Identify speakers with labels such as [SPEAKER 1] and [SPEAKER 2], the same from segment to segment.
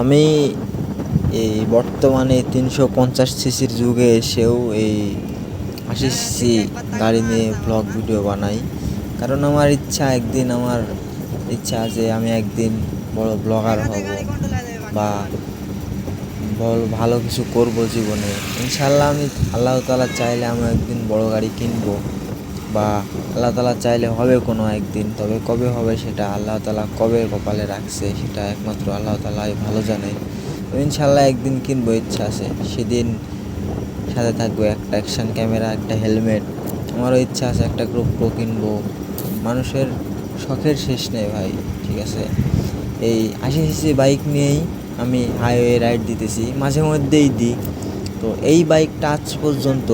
[SPEAKER 1] আমি এই বর্তমানে তিনশো পঞ্চাশ সিসির যুগে এসেও এই আশি সিসি গাড়ি নিয়ে ব্লগ ভিডিও বানাই। কারণ আমার ইচ্ছা একদিন, আমার ইচ্ছা যে আমি একদিন বড় ব্লগার হব বা বড় ভালো কিছু করব জীবনে। ইনশাল্লাহ আমি আল্লাহ তালা চাইলে আমি একদিন বড় গাড়ি কিনবো। বা আল্লাহ তালা চাইলে হবে কোনো একদিন, তবে কবে হবে সেটা আল্লাহ তালা কবে কপালে রাখছে সেটা একমাত্র আল্লাহ তালাই ভালো জানে। ইনশাল্লাহ একদিন কিনবো ইচ্ছা আছে। সেদিন সাথে থাকবে একটা অ্যাকশান ক্যামেরা একটা হেলমেট আমারও ইচ্ছা আছে একটা গ্রুপ প্রো কিনবো। মানুষের শখের শেষ নেই ভাই, ঠিক আছে? এই আশি সিসি বাইক নিয়েই আমি হাইওয়ে রাইড দিতেছি, মাঝে মধ্যেই দিই। তো এই বাইকটা আজ পর্যন্ত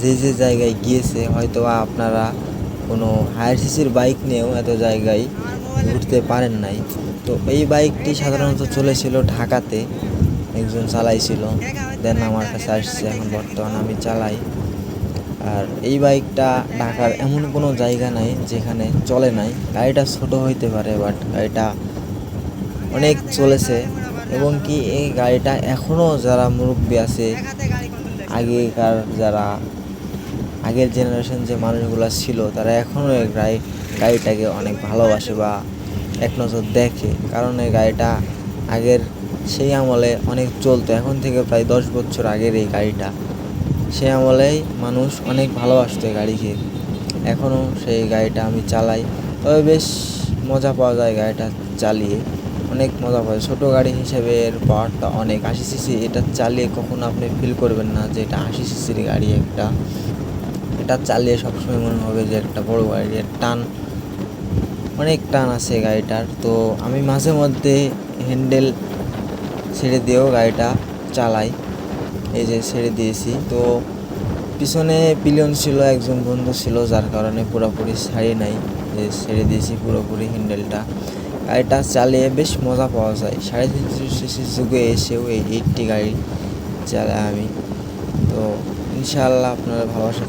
[SPEAKER 1] যে যে জায়গায় গিয়েছে হয়তো আপনারা কোনো হায়ার সিসির বাইক নিয়েও এত জায়গায় ঘুরতে পারেন নাই। তো এই বাইকটি সাধারণত চলেছিল ঢাকাতে, একজন চালাইছিল। দেন আমার কাছে আসছে, এখন বর্তমানে আমি চালাই। আর এই বাইকটা ঢাকার এমন কোনো জায়গা নাই যেখানে চলে নাই। গাড়িটা ছোট হইতে পারে বাট গাড়িটা অনেক চলেছে। এবং কি এই গাড়িটা এখনও যারা মুরব্বী আছে আগেকার যারা, আগের জেনারেশন যে মানুষগুলো ছিল, তারা এখনও এই গাড়ি গাড়িটাকে অনেক ভালোবাসে বা এক নজর দেখে। কারণ এই গাড়িটা আগের সেই আমলে অনেক চলতো, এখন থেকে প্রায় দশ বছর আগের এই গাড়িটা। সেই আমলেই মানুষ অনেক ভালোবাসতো এই গাড়িকে। এখনও সেই গাড়িটা আমি চালাই। তবে বেশ মজা পাওয়া যায় গাড়িটা চালিয়ে। অনেক মজা যায় ছোটো গাড়ি হিসেবে এর পাওয়ারটা অনেক। আশি সিসি এটা চালিয়ে কখনো আপনি ফিল করবেন না যে এটা আশি সিসির গাড়ি একটা। এটা চালিয়ে সবসময় মনে হবে যে একটা বড় গাড়ি। এর টান, অনেক টান আছে গাড়িটার। তো আমি মাঝে মধ্যে হ্যান্ডেল ছেড়ে দিয়েও গাড়িটা চালাই। এই যে ছেড়ে দিয়েছি। তো পিছনে পিলিয়ন ছিল, একজন বন্ধু ছিল, যার কারণে পুরোপুরি ছাড়ি নাই। যে ছেড়ে দিয়েছি পুরোপুরি হ্যান্ডেলটা গাড়িটা চালিয়ে বেশ মজা পাওয়া যায়। সাড়ে তিনশো সিসির যুগে এসেও এই এইটটি গাড়ি চালাই আমি। তো ইনশাল্লাহ আপনারা ভালোবাসা